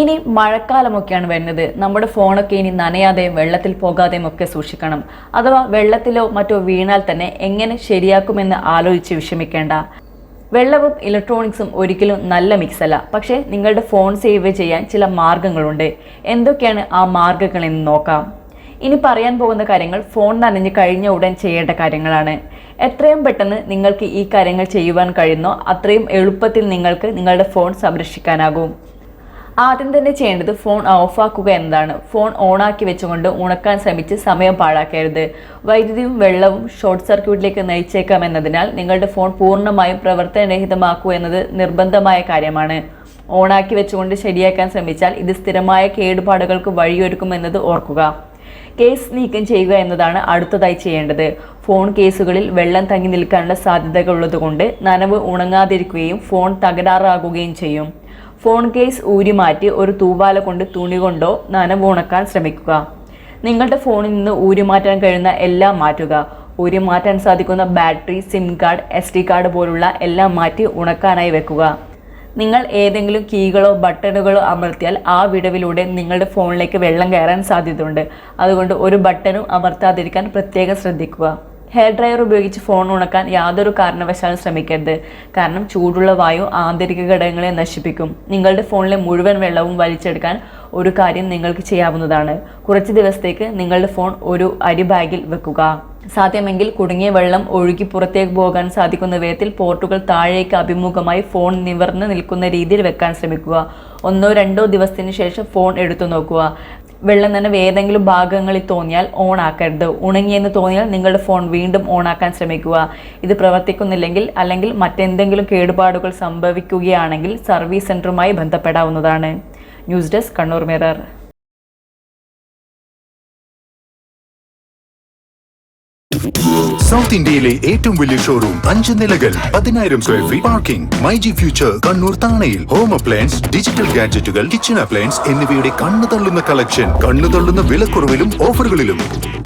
ഇനി മഴക്കാലമൊക്കെയാണ് വരുന്നത്. നമ്മുടെ ഫോണൊക്കെ ഇനി നനയാതെയും വെള്ളത്തിൽ പോകാതെയും ഒക്കെ സൂക്ഷിക്കണം. അഥവാ വെള്ളത്തിലോ മറ്റോ വീണാൽ തന്നെ എങ്ങനെ ശരിയാക്കുമെന്ന് ആലോചിച്ച് വിഷമിക്കേണ്ട. വെള്ളവും ഇലക്ട്രോണിക്സും ഒരിക്കലും നല്ല മിക്സ് അല്ല പക്ഷേ നിങ്ങളുടെ ഫോൺ സേവ് ചെയ്യാൻ ചില മാർഗങ്ങളുണ്ട്. എന്തൊക്കെയാണ് ആ മാർഗങ്ങൾ എന്ന് നോക്കാം. ഇനി പറയാൻ പോകുന്ന കാര്യങ്ങൾ ഫോൺ നനഞ്ഞ് കഴിഞ്ഞ ഉടൻ ചെയ്യേണ്ട കാര്യങ്ങളാണ്. എത്രയും പെട്ടെന്ന് നിങ്ങൾക്ക് ഈ കാര്യങ്ങൾ ചെയ്യുവാൻ കഴിയുന്നോ അത്രയും എളുപ്പത്തിൽ നിങ്ങൾക്ക് നിങ്ങളുടെ ഫോൺ സംരക്ഷിക്കാനാകും. ആദ്യം തന്നെ ചെയ്യേണ്ടത് ഫോൺ ഓഫ് ആക്കുക എന്നതാണ്. ഫോൺ ഓണാക്കി വെച്ചുകൊണ്ട് ഉണക്കാൻ ശ്രമിച്ച് സമയം പാഴാക്കരുത്. വൈദ്യുതിയും വെള്ളവും ഷോർട്ട് സർക്യൂട്ടിലേക്ക് നയിച്ചേക്കാം എന്നതിനാൽ നിങ്ങളുടെ ഫോൺ പൂർണമായും പ്രവർത്തനരഹിതമാക്കുക എന്നത് നിർബന്ധമായ കാര്യമാണ്. ഓണാക്കി വെച്ചുകൊണ്ട് ശരിയാക്കാൻ ശ്രമിച്ചാൽ ഇത് സ്ഥിരമായ കേടുപാടുകൾക്ക് വഴിയൊരുക്കുമെന്നത് ഓർക്കുക. കേസ് നീക്കം ചെയ്യുക എന്നതാണ് അടുത്തതായി ചെയ്യേണ്ടത്. ഫോൺ കേസുകളിൽ വെള്ളം തങ്ങി നിൽക്കാനുള്ള സാധ്യതകളുള്ളതുകൊണ്ട് നനവ് ഉണങ്ങാതിരിക്കുകയും ഫോൺ തകരാറാകുകയും ചെയ്യും. ഫോൺ കേസ് ഊരി മാറ്റി ഒരു തൂവാല കൊണ്ട് തുണി കൊണ്ടോ നനവ് ഉണക്കാൻ ശ്രമിക്കുക. നിങ്ങളുടെ ഫോണിൽ നിന്ന് ഊരി മാറ്റാൻ കഴിയുന്ന എല്ലാം മാറ്റുക. ഊരി മാറ്റാൻ സാധിക്കുന്ന battery SIM card S card പോലുള്ള എല്ലാം മാറ്റി ഉണക്കാനായി വെക്കുക. നിങ്ങൾ ഏതെങ്കിലും കീകളോ ബട്ടണുകളോ അമർത്തിയാൽ ആ വിടവിലൂടെ നിങ്ങളുടെ ഫോണിലേക്ക് വെള്ളം കയറാൻ സാധ്യതയുണ്ട്. അതുകൊണ്ട് ഒരു ബട്ടണും അമർത്താതിരിക്കാൻ പ്രത്യേകം ശ്രദ്ധിക്കുക. ഹെയർ ഡ്രയർ ഉപയോഗിച്ച് ഫോൺ ഉണക്കാൻ യാതൊരു കാരണവശാലും ശ്രമിക്കരുത്. കാരണം ചൂടുള്ള വായു ആന്തരിക ഘടകങ്ങളെ നശിപ്പിക്കും. നിങ്ങളുടെ ഫോണിലെ മുഴുവൻ വെള്ളവും വലിച്ചെടുക്കാൻ ഒരു കാര്യം നിങ്ങൾക്ക് ചെയ്യാവുന്നതാണ്. കുറച്ച് ദിവസത്തേക്ക് നിങ്ങളുടെ ഫോൺ ഒരു അരി ബാഗിൽ വെക്കുക. സാധ്യമെങ്കിൽ കുടുങ്ങിയ വെള്ളം ഒഴുകി പുറത്തേക്ക് പോകാൻ സാധിക്കുന്ന വിധത്തിൽ പോർട്ടുകൾ താഴേക്ക് അഭിമുഖമായി ഫോൺ നിവർന്ന് നിൽക്കുന്ന രീതിയിൽ വെക്കാൻ ശ്രമിക്കുക. ഒന്നോ രണ്ടോ ദിവസത്തിന് ശേഷം ഫോൺ എടുത്തു നോക്കുക. വെള്ളം തന്നെ ഏതെങ്കിലും ഭാഗങ്ങളിൽ തോന്നിയാൽ ഓൺ ആക്കരുത്. ഉണങ്ങിയെന്ന് തോന്നിയാൽ നിങ്ങളുടെ ഫോൺ വീണ്ടും ഓൺ ആക്കാൻ ശ്രമിക്കുക. ഇത് പ്രവർത്തിക്കുന്നില്ലെങ്കിൽ അല്ലെങ്കിൽ മറ്റെന്തെങ്കിലും കേടുപാടുകൾ സംഭവിക്കുകയാണെങ്കിൽ സർവീസ് സെന്ററുമായി ബന്ധപ്പെടാവുന്നതാണ്. News desk Kannur mirror. South ഇന്ത്യയിലെ ഏറ്റവും വലിയ ഷോറൂം അഞ്ച് നിലകൾ പതിനായിരം square feet parking my G future Kannur താണയിൽ. Home appliance digital ഗാഡ്ജറ്റുകൾ കിച്ചൺ അപ്ലയൻസ് എന്നിവയുടെ കണ്ണു തള്ളുന്ന കളക്ഷൻ കണ്ണു തള്ളുന്ന വിലക്കുറവിലും ഓഫറുകളിലും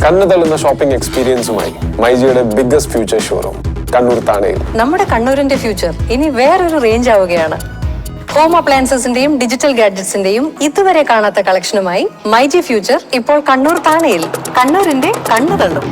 കണ്ണു തള്ളുന്ന ഷോപ്പിംഗ് എക്സ്പീരിയൻസുമായി മൈജിയുടെ ബിഗ്ഗസ്റ്റ് ഫ്യൂച്ചർ ഷോറൂം കണ്ണൂർ താണയിൽ. നമ്മുടെ കണ്ണൂരിന്റെ ഫ്യൂച്ചർ ഇനി വേറൊരു റേഞ്ച് ആവുകയാണ്. ഹോം അപ്ലയൻസസിന്റെയും ഡിജിറ്റൽ ഗാഡ്ജറ്റ്സിന്റെയും ഇതുവരെ കാണാത്ത കളക്ഷനുമായി മൈജി ഫ്യൂച്ചർ ഇപ്പോൾ കണ്ണൂർ താണയിൽ. കണ്ണൂരിന്റെ കണ്ണു തള്ളും.